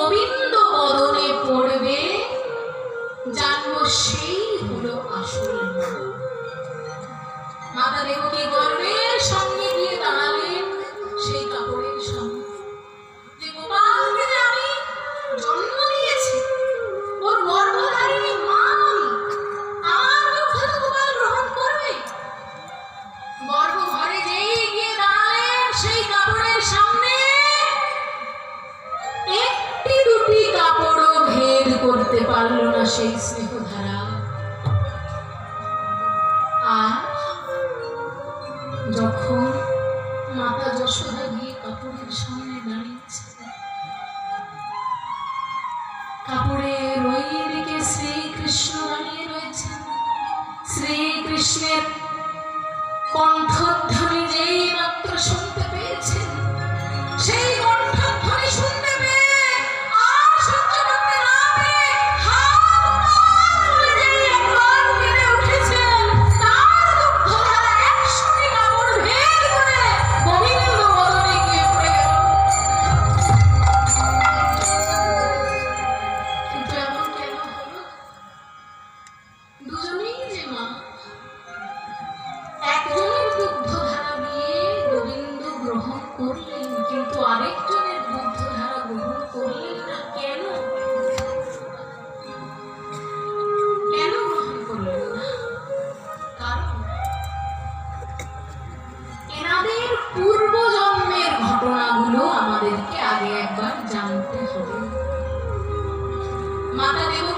গোবিন্দ বদনে পড়বে, জানব সেই হলো আসল। মাতা দেবকী গর্বের সঙ্গে দাঁড়ালেন সেই কাপড়ের আমি জন্ম ওর মা যেই গিয়ে সেই কাপড়ের সামনে পারল সেই স্নেহধারা। আর যখন মাতা যশোদা গিয়ে কাপড়ের সামনে দাঁড়িয়েছে কাপড়ের ওই দিকে শ্রীকৃষ্ণ দাঁড়িয়ে রয়েছেন। শ্রীকৃষ্ণের কণ্ঠধ্বনি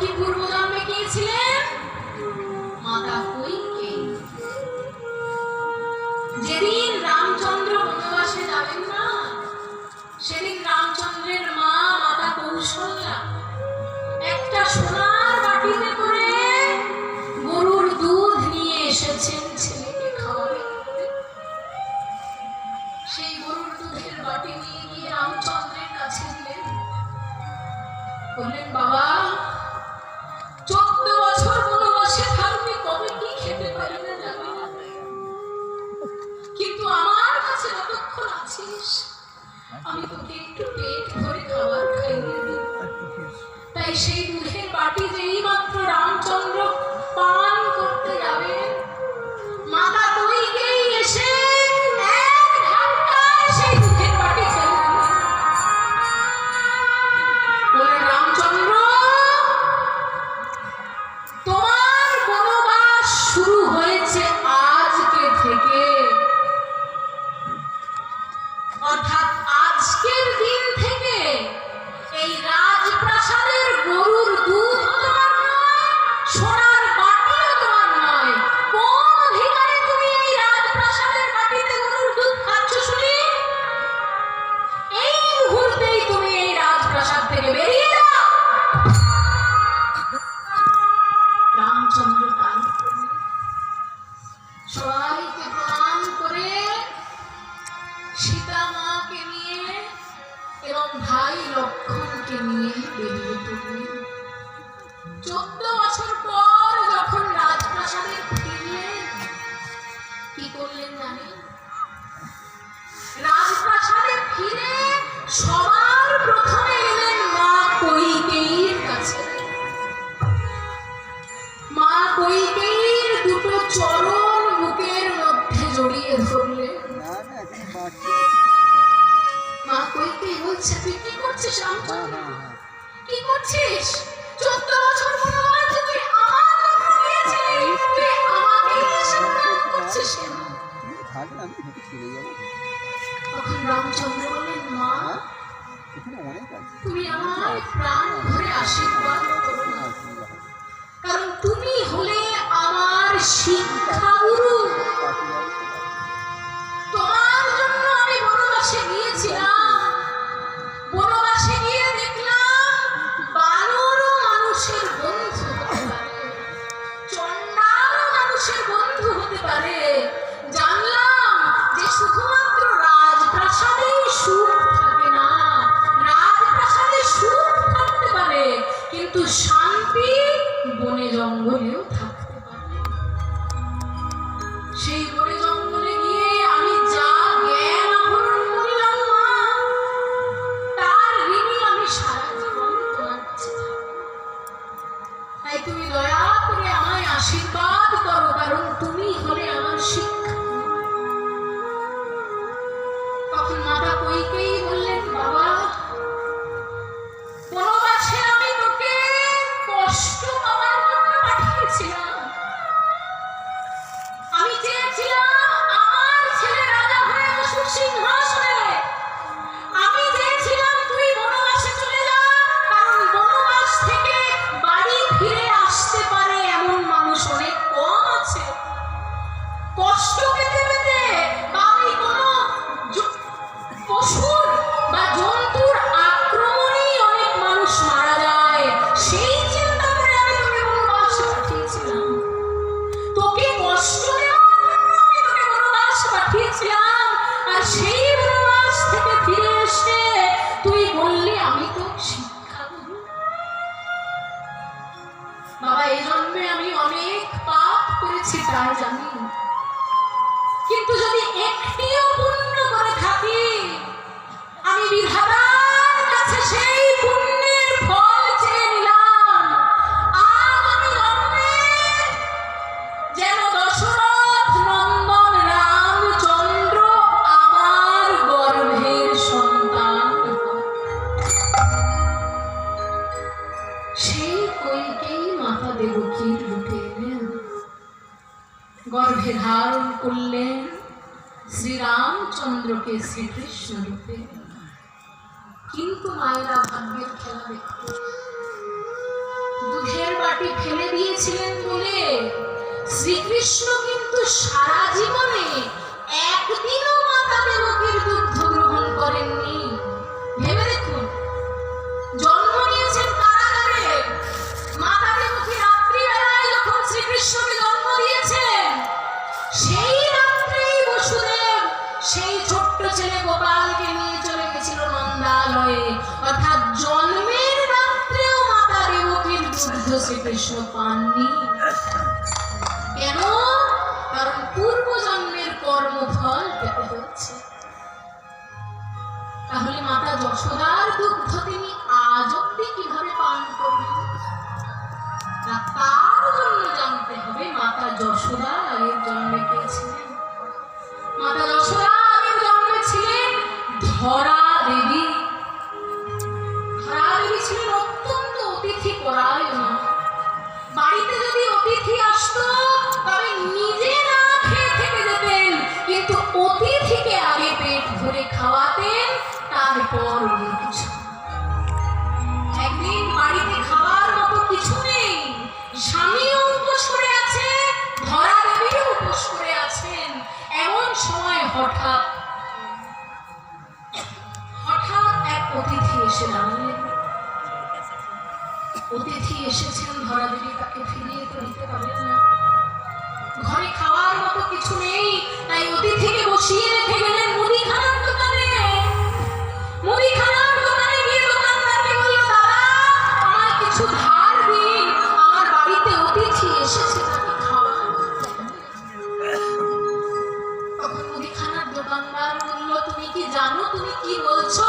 দেবকী পূর্বজন্মে কে ছিলেন মাতা কৈকেয়ী যেদিন রামচন্দ্র বনবাসে যাবেন না, সেদিন রামচন্দ্রের মা, মাতা কৌশল্যা, একটা সোনার বাটিতে করে গরুর দুধ নিয়ে এসেছেন ছেলেকে খাওয়াবে সেই গরুর দুধের বাটি নিয়ে গিয়ে রামচন্দ্রের কাছে দিলেন। বললেন, বাবা আছিস আমি তোকে একটু পেট ভরে খাবার খাইয়ে দিই তাই সেই দুধের বাটি যেই মাত্র রামচন্দ্র ভাই লক্ষণকে নিয়ে বেরিয়ে পড়লেন। চোদ্দ বছর পর যখন রাজপ্রাসাদে ফিরলেন, কি করলেন জানেন? রাজপ্রাসাদে ফিরে সবার প্রথমে এলেন মা কৈকেয়ীর কাছে। মা কৈকেয়ীর দুটো চরণ বুকের মধ্যে জড়িয়ে ধরলেন। মা কইতে বলছে তুই কি করছিস কি করছিস? চোদ্দ বছর মনে তুই আমার কথা দিয়েছিলি। তুই আমাকে সম্মান করছিস কেন? তখন রামচন্দ্র বললেন, মা, তুমি আমার প্রাণ ভরে আশীর্বাদ করো কারণ তুমি হো বাবা, এই জন্মে আমি অনেক পাপ করেছি প্রায় জানি। কিন্তু যদি একটিও পূর্ণ করে থাকি, আমি বিধাতা করে বুকির দুটে এলেন গর্ভে ধারণ করলেন শ্রীরামচন্দ্রকে শ্রীকৃষ্ণ রূপে। কিন্তু মায়েরা ভাগ্যের খেলা দেখত দুধের বাটি ফেলে দিয়েছিলেন বলে শ্রীকৃষ্ণ কিন্তু সারা জীবনে একদিনও কৃষ্ণ পাননি। কেন? কারণ পূর্ব জন্মের কর্মফল পেতে হচ্ছে তাহলে মাতা যশোদার দুগ্ধ তিনি আজ অব্দি কীভাবে পান করবেন তার জন্য জানতে হবে মাতা যশোদা এর জন্মে কে মাতা যশোদা অতিথি এসে দাঁড়ালেন। অতিথি এসেছেন ধরা দিলে তাকে ফিরিয়ে তো নিতে পারেন না। ঘরে খাওয়ার মতো কিছু নেই, তাই অতিথিকে বসিয়ে রেখে গেলেন মুদিখানার দোকানে। মুদিখানার দোকানে গিয়ে দোকানদারকে বলল দাদা আমার কিছু ধার দিন, আমার বাড়িতে অতিথি এসেছে, তাকে খাওয়া তখন মুদিখানার দোকানদার বলল, তুমি কি জানো, তুমি কি বলছো?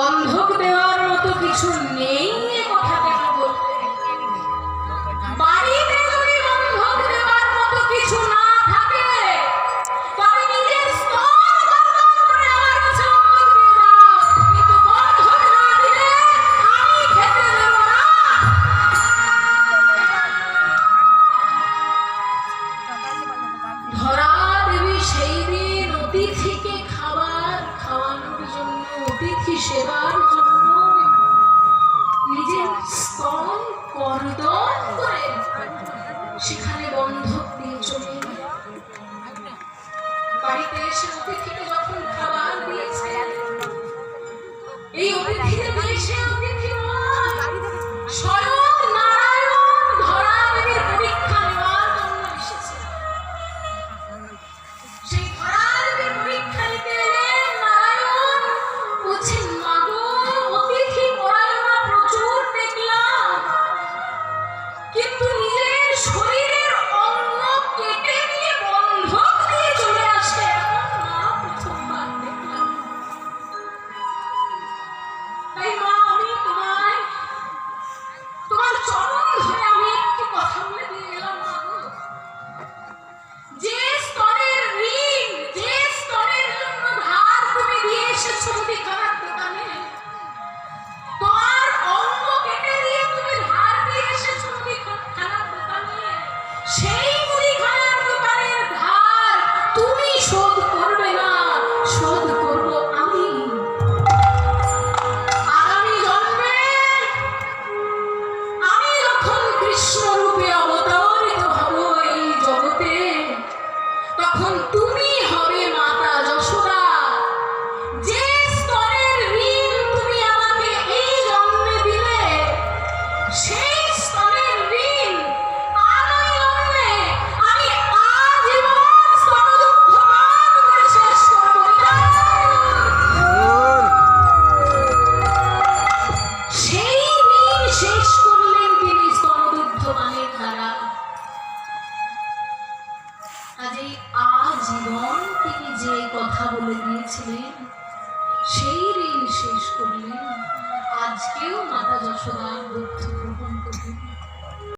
বন্ধক দেওয়ার মতো কিছু নেই।